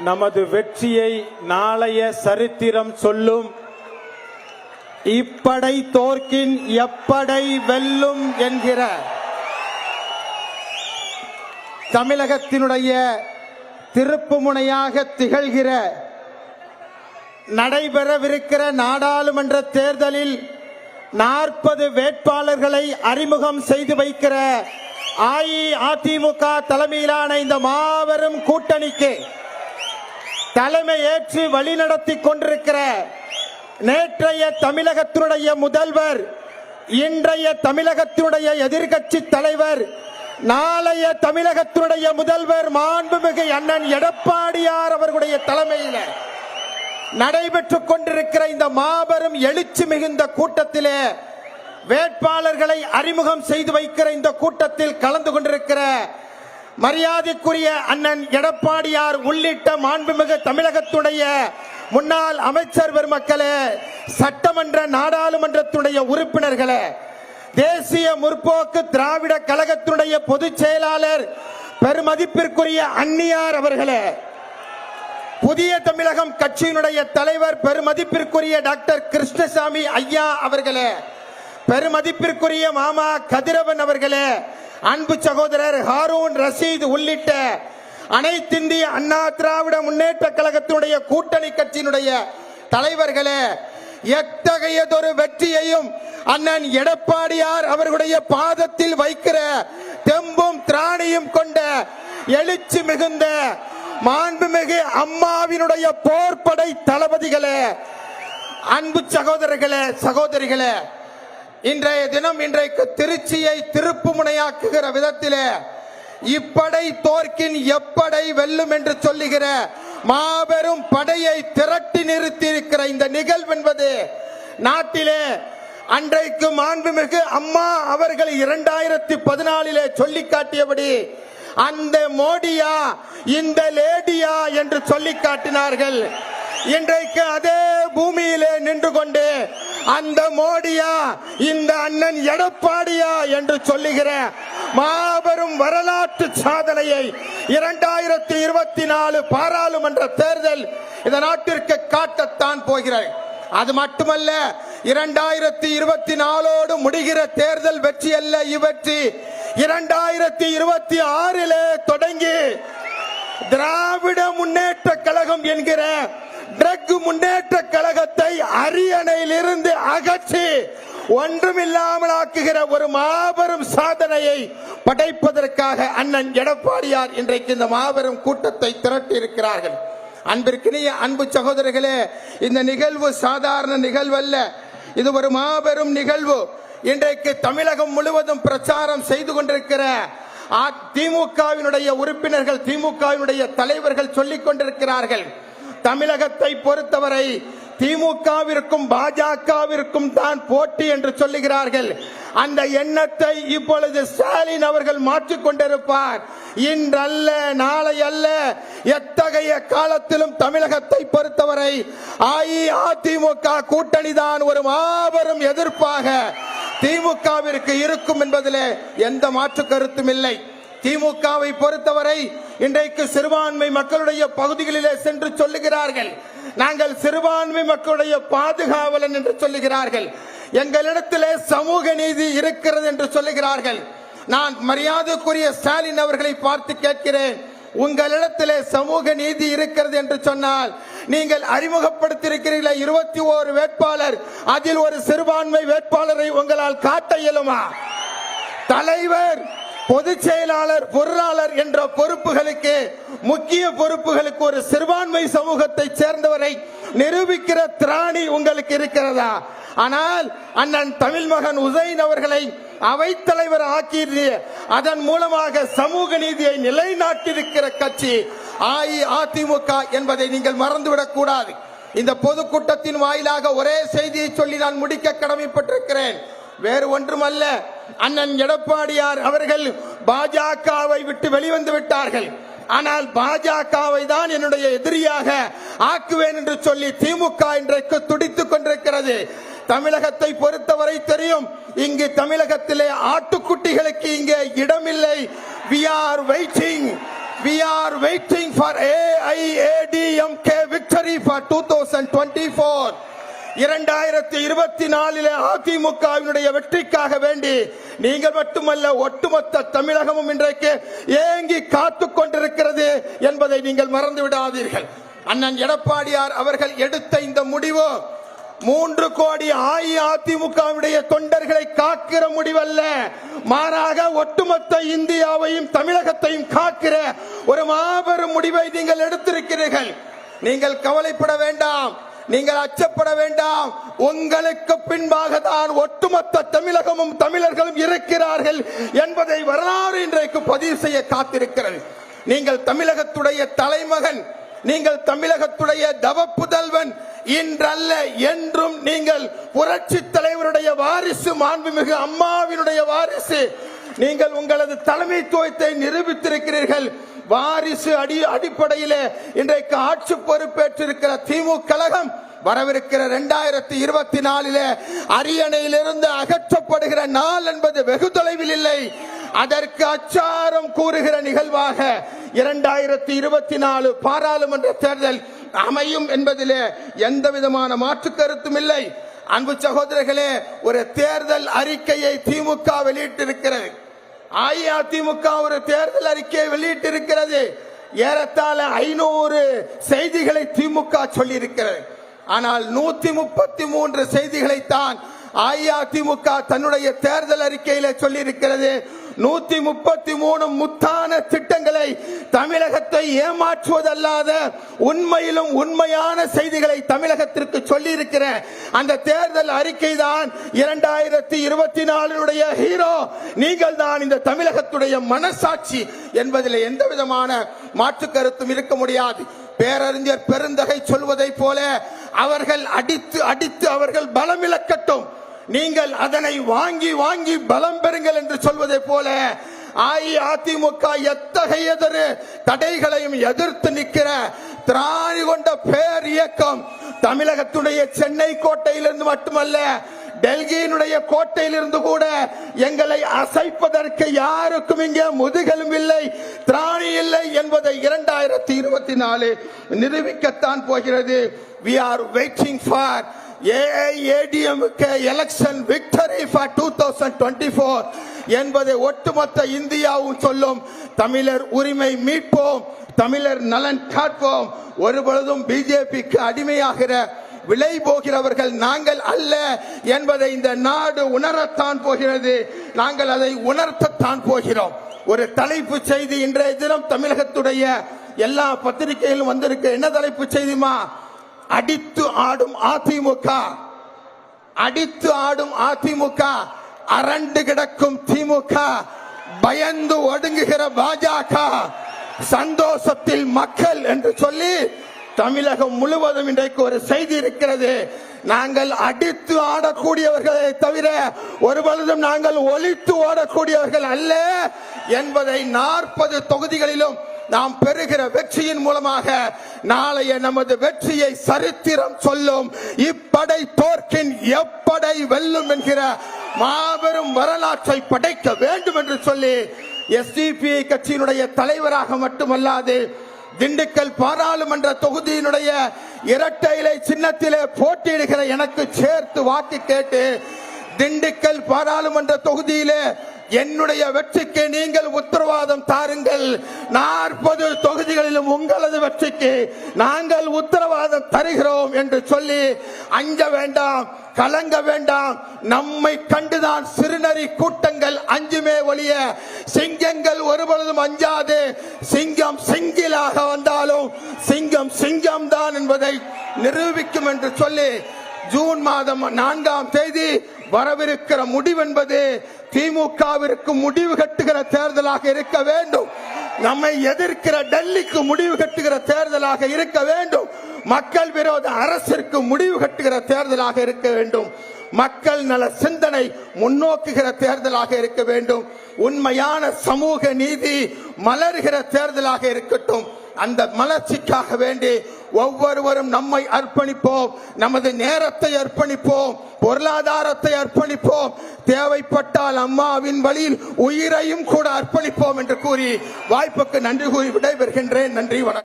நமது வெற்றியை நாளைய சரித்திரம் சொல்லும். இப்படை தோற்கின் எப்படை வெல்லும் என்கிற தமிழகத்தினுடைய திருப்புமுனையாக திகழ்கிற நடைபெறவிருக்கிற நாடாளுமன்ற தேர்தலில் நாற்பது வேட்பாளர்களை அறிமுகம் செய்து வைக்கிற அஇஅதிமுக தலைமையிலான இந்த மாபெரும் கூட்டணிக்கு தலைமை ஏற்று வழிநடத்தி கொண்டிருக்கிற நேற்றைய தமிழகத்தினுடைய முதல்வர் இன்றைய தமிழகத்தினுடைய எதிர்கட்சி தலைவர் நாளைய தமிழகத்தினுடைய முதல்வர் மாண்புமிகு அண்ணன் எடப்பாடியார் அவர்களுடைய தலைமையில் நடைபெற்றுக் கொண்டிருக்கிற இந்த மாபெரும் எழுச்சி மிகுந்த கூட்டத்திலே வேட்பாளர்களை அறிமுகம் செய்து வைக்கிற இந்த கூட்டத்தில் கலந்து கொண்டிருக்கிற மரியாதைக்குரிய அண்ணன் எடப்பாடியார் உள்ளிட்ட மாண்புமிகு தமிழகத்துடைய முன்னாள் அமைச்சர் பெருமக்களே சட்டமன்ற நாடாளுமன்றத்துடைய உறுப்பினர்களே தேசிய முற்போக்கு திராவிட கழகத்தினுடைய பொதுச் செயலாளர் பெருமதிப்பிற்குரிய அந்நியார் அவர்களே புதிய தமிழகம் கட்சியினுடைய தலைவர் பெருமதிப்பிற்குரிய டாக்டர் கிருஷ்ணசாமி ஐயா அவர்களே பெருமதிப்பிற்குரிய மாமா கதிரவன் அவர்களே அன்பு சகோதரர் ஹாரூன் ரஷீத் உள்ளிட்ட அனைத்திந்திய அண்ணா திராவிட முன்னேற்ற கழகத்தினுடைய கூட்டணி கட்சியினுடைய தலைவர்களே எத்தகையதொரு வெற்றியையும் அண்ணன் எடப்பாடியார் அவர்களுடைய பாதத்தில் வைக்கிற தெம்பும் திராணியும் கொண்ட எழுச்சி மிகுந்த மாண்புமிகு அம்மாவினுடைய போர்ப்படை தளபதிகளே அன்பு சகோதரர்களே சகோதரிகளே இன்றைய தினம் இன்றைக்கு திருச்சியை திருப்பு முனையாக்குகிற விதத்திலே இப்படை தோற்கின் எப்படை வெல்லும் என்று சொல்லுகிற மாபெரும் படையை திரட்டி நிறுத்தியிருக்கிற இந்த நிகழ்வு என்பது நாட்டிலே அன்றைக்கு மாண்புமிகு அம்மா அவர்கள் இரண்டாயிரத்தி பதினாலிலே சொல்லி காட்டியபடி அந்த மோடியா இந்த லேடியா என்று சொல்லி காட்டினார்கள். இன்றைக்கு அதே பூமியிலே நின்று கொண்டு அந்த மோடியா இந்த அண்ணன் எடப்பாடியா என்று சொல்லுகிற மாபெரும் வரலாற்று சாதனையை இரண்டாயிரத்தி இருபத்தி நாலு பாராளுமன்ற தேர்தல் இந்த நாட்டிற்கு காட்டத்தான் போகிறார் அது மட்டுமல்ல இரண்டாயிரத்தி இருபத்தி நாலோடு முடிகிற தேர்தல் வெற்றி அல்ல இவற்றி இரண்டாயிரத்தி இருபத்தி ஆறிலே தொடங்கி திராவிட முன்னேற்ற கழகம் என்கிற ட்ரக் முன்னேற்ற கழகத்தை அரியணையிலிருந்து அகற்றி ஒன்றுமில்லாமல் ஆக்குகிற ஒரு மாபெரும் சாதனையை படைப்பதற்காக அண்ணன் எடப்பாடியார் இன்றைக்கு இந்த மாபெரும் கூட்டத்தை திரட்டி இருக்கிறார்கள் அன்பிற்கினிய அன்பு சகோதரர்களே இந்த நிகழ்வு சாதாரண நிகழ்வு அல்ல இது ஒரு மாபெரும் நிகழ்வு. இன்றைக்கு தமிழகம் முழுவதும் பிரச்சாரம் செய்து கொண்டிருக்கிற அ- திமுகவினுடைய உறுப்பினர்கள் திமுகவினுடைய தலைவர்கள் சொல்லிக் கொண்டிருக்கிறார்கள். தமிழகத்தை பொறுத்தவரை திமுகவிற்கும் பாஜகவிற்கும் தான் போட்டி என்று சொல்லுகிறார்கள். அந்த எண்ணத்தை இப்பொழுது ஸ்டாலின் அவர்கள் மாற்றிக் கொண்டிருப்பார். இன்றல்ல நாளை அல்ல எத்தகைய காலத்திலும் தமிழகத்தை பொறுத்தவரை அஇஅதிமுக கூட்டணி தான் ஒரு மாபெரும் எதிர்ப்பாக திமுகவிற்கு இருக்கும் என்பதிலே எந்த மாற்று கருத்தும் இல்லை. திமுகவை பொறுத்தவரை இன்றைக்கு சிறுபான்மை மக்களுடைய பகுதிகளிலே சென்று சொல்லுகிறார்கள். நாங்கள் சிறுபான்மை மக்களுடைய பாதுகாவலன் என்று சொல்லுகிறார்கள். எங்களிடத்திலே சமூக நீதி இருக்கிறது என்று சொல்லுகிறார்கள். நான் மரியாதைக்குரிய ஸ்டாலின் அவர்களை பார்த்து கேட்கிறேன். உங்களிடத்திலே சமூக நீதி இருக்கிறது என்று சொன்னால் நீங்கள் அறிமுகப்படுத்தியிருக்கிறீர்களே இருபத்தி ஓரு வேட்பாளர். அதில் ஒரு சிறுபான்மை வேட்பாளரை உங்களால் காட்ட இயலுமா? தலைவர் பொதுச் செயலாளர் பொருளாளர் என்ற பொறுப்புகளுக்கு முக்கிய பொறுப்புகளுக்கு ஒரு சிறுபான்மை சமூகத்தை சேர்ந்தவரை நிரூபிக்கிற திராணி உங்களுக்கு இருக்கிறதா? ஆனால் அண்ணன் தமிழ் மகன் உசைன் அவர்களை அவைத்தலைவர் ஆக்கிய அதன் மூலமாக சமூக நீதியை நிலைநாட்டியிருக்கிற கட்சி அஇஅதிமுக என்பதை நீங்கள் மறந்துவிடக் கூடாது. இந்த பொதுக்கூட்டத்தின் வாயிலாக ஒரே செய்தியை சொல்லி நான் முடிக்க கடமைப்பட்டிருக்கிறேன். வேறு ஒன்றுமல்ல. அண்ணன் எடப்பாடியார் அவர்கள் பாஜகவை விட்டு வெளிவந்து விட்டார்கள். ஆனால் பாஜகவை தான் என்னுடைய எதிரியாக ஆக்குவேன் என்று சொல்லி திமுக இன்றைக்கு துடித்துக் கொண்டிருக்கிறது. தமிழகத்தை பொறுத்தவரை தெரியும் இங்கு தமிழகத்திலே ஆட்டுக்குட்டிகளுக்கு இங்கே இடமில்லை. We are waiting we are waiting for AIADMK victory for 2024 இரண்டாயிரத்தி இருபத்தி நாலில் அதிமுகவினுடைய வெற்றிக்காக வேண்டி நீங்கள் மட்டுமல்ல ஒட்டுமொத்த தமிழகமும் இன்றைக்கு ஏங்கி காத்து கொண்டிருக்கிறது என்பதை நீங்கள் மறந்து விடாதீர்கள் அண்ணன் எடப்பாடியார் அவர்கள் எடுத்த இந்த முடிவு மூன்று கோடி அஇஅதிமுகவுடைய தொண்டர்களை காக்கிற முடிவல்ல. மாறாக ஒட்டுமொத்த இந்தியாவையும் தமிழகத்தையும் காக்கிற ஒரு மாபெரும் முடிவை நீங்கள் எடுத்திருக்கிறீர்கள். நீங்கள் கவலைப்பட வேண்டாம். நீங்கள் அச்சப்பட வேண்டாம். உங்களுக்கு பின்பாக தான் ஒட்டுமொத்த தமிழகமும் தமிழர்களும் இருக்கிறார்கள் என்பதை வரலாறு இன்றைக்கு பதிவு செய்ய காத்திருக்கிறது. நீங்கள் தமிழகத்துடைய தலைமகன் நீங்கள் தமிழகத்துடைய தவப்புதல்வன் இன்றல்ல என்றும் நீங்கள் புரட்சி தலைவருடைய வாரிசு மாண்புமிகு அம்மாவினுடைய வாரிசு நீங்கள் உங்களது தலைமைத்துவத்தை நிரூபித்திருக்கிறீர்கள். வாரிசு அடி அடிப்படையிலே இன்றைக்கு ஆட்சி பொறுப்பேற்றிருக்கிற திமுக கழகம் வரவிருக்கிற இரண்டாயிரத்தி இருபத்தி நாலிலே அரியணையிலிருந்து அகற்றப்படுகிற நாள் என்பது வெகு தொலைவில் இல்லை. அதற்கு அச்சாரம் கூறுகிற நிகழ்வாக இரண்டாயிரத்தி இருபத்தி நாலு பாராளுமன்ற தேர்தல் அமையும் என்பதிலே எந்த விதமான மாற்று கருத்தும் இல்லை. அன்பு சகோதரர்களே ஒரு தேர்தல் அறிக்கையை திமுக வெளியிட்டிருக்கிறது. அஇஅதிமுக ஒரு தேர்தல் அறிக்கையை வெளியிட்டிருக்கிறது. ஏறத்தாழ ஐநூறு செய்திகளை திமுக சொல்லியிருக்கிறது. ஆனால் நூத்தி முப்பத்தி மூன்று செய்திகளைத்தான் அஇஅதிமுக தன்னுடைய தேர்தல் அறிக்கையில சொல்லியிருக்கிறது நூத்தி முப்பத்தி மூணு முத்தான திட்டங்களை தமிழகத்தை ஏமாற்றுவதல்லாத உண்மையிலும் உண்மையான செய்திகளை தமிழகத்திற்கு சொல்லியிருக்கிற அந்த தேர்தல் அறிக்கை தான் இரண்டாயிரத்தி இருபத்தி நாலுடைய ஹீரோ. நீங்கள் தான் இந்த தமிழகத்துடைய மனசாட்சி என்பதில் எந்த விதமான மாற்று கருத்தும் இருக்க முடியாது. பேரறிஞர் பெருந்தகை சொல்வதை போல அவர்கள் அடித்து அடித்து அவர்கள் பலம் இழக்கட்டும். நீங்கள் அதனை வாங்கி வாங்கி பலம் பெறுங்கள் என்று சொல்வதை போல அஇஅதிமுக எத்தகைய தடைகளையும் எதிர்த்து நிற்கிற திராணி கொண்ட பேர் இயக்கம் தமிழகத்துடைய சென்னை கோட்டையிலிருந்து மட்டுமல்ல டெல்லியினுடைய கோட்டையிலிருந்து கூட எங்களை அசைப்பதற்கு யாருக்கும் இங்கே முதுகலும் இல்லை திராணி இல்லை என்பதை இரண்டாயிரத்தி இருபத்தி நாலு நிரூபிக்கத்தான் போகிறது. We are waiting for ஏஐஏடிஎம்க்கு election victory for two thousand twenty four என்பதை ஒட்டுமொத்த இந்தியாவும் சொல்லும். தமிழர் உரிமை மீட்போம் தமிழர் நலன் காட்போம் ஒருபொழுதும் பிஜேபிக்கு அடிமையாகிற விலை போகிறவர்கள் நாங்கள் அல்ல என்பதை இந்த நாடு உணரத்தான் போகிறது. நாங்கள் அதை உணர்த்தத்தான் போகிறோம். ஒரு தலைப்பு செய்தி இன்றைய தினம் தமிழகத்துடைய எல்லா பத்திரிகையிலும் வந்திருக்கு. என்ன தலைப்பு செய்திமா? அடித்து ஆடும் அதிமுக. அடித்து ஆடும் அதிமுக. அரண்டு கிடக்கும் திமுக. பயந்து ஒடுங்குகிற பாஜக. சந்தோஷத்தில் மக்கள் என்று சொல்லி தமிழகம் முழுவதும் இன்றைக்கு ஒரு செய்தி இருக்கிறது. நாங்கள் அடித்து ஆடக்கூடியவர்களை தவிர ஒருபொழுதும் நாங்கள் ஒழித்து ஓடக்கூடியவர்கள் அல்ல என்பதை நாற்பது தொகுதிகளிலும் நாம் பெறுகிற வெற்றியின் மூலமாக நாளைய நமது வெற்றியை சரித்திரம் சொல்லும். இப்படை தோற்கின் எப்படை வெல்லும் என்கிற மாபெரும் வரலாற்றை படைக்க வேண்டும் என்று சொல்லி எஸ்டிபி கட்சியினுடைய தலைவராக மட்டுமல்லாது திண்டுக்கல் பாராளுமன்ற தொகுதியினுடைய இரட்டை இலை சின்னத்திலே போட்டியிடுகிற எனக்கு சேர்த்து வாக்கு கேட்டு திண்டுக்கல் பாராளுமன்ற தொகுதியிலே என்னுடைய வெற்றிக்கு நீங்கள் உத்தரவாதம் தாருங்கள். நாற்பது தொகுதிகளிலும் உங்களது வெற்றிக்கு நாங்கள் உத்தரவாதம் தருகிறோம் என்று சொல்லி அஞ்ச வேண்டாம் கலங்க வேண்டாம். நம்மை கண்டுதான் சிறுநரி கூட்டங்கள் அஞ்சுமே ஒழிய சிங்கங்கள் ஒருபொழுதும் அஞ்சாது. சிங்கம் சிங்கிலாக வந்தாலும் சிங்கம் சிங்கம் தான் என்பதை நிரூபிக்கும் என்று சொல்லி ஜூன் மாதம் நான்காம் தேதி வரவிருக்கிற முடிவென்பது திமுகவிற்கு முடிவு கட்டுகிற தேர்தலாக இருக்க வேண்டும். நம்மை எதிர்க்கிற டெல்லிக்கு முடிவு கட்டுகிற தேர்தலாக இருக்க வேண்டும். மக்கள் விரோத அரசிற்கு முடிவு கட்டுகிற தேர்தலாக இருக்க வேண்டும். மக்கள் நல சிந்தனை முன்னோக்குகிற தேர்தலாக இருக்க வேண்டும். உண்மையான சமூக நீதி மலர்கிற தேர்தலாக இருக்கட்டும். அந்த மலர்ச்சிக்காக வேண்டி ஒவ்வொருவரும் நம்மை அர்ப்பணிப்போம். நமது நேரத்தை அர்ப்பணிப்போம். பொருளாதாரத்தை அர்ப்பணிப்போம். தேவைப்பட்டால் அம்மாவின் வழியில் உயிரையும் கூட அர்ப்பணிப்போம் என்று கூறி வாய்ப்புக்கு நன்றி கூறி விடைபெறுகின்றேன். நன்றி வணக்கம்.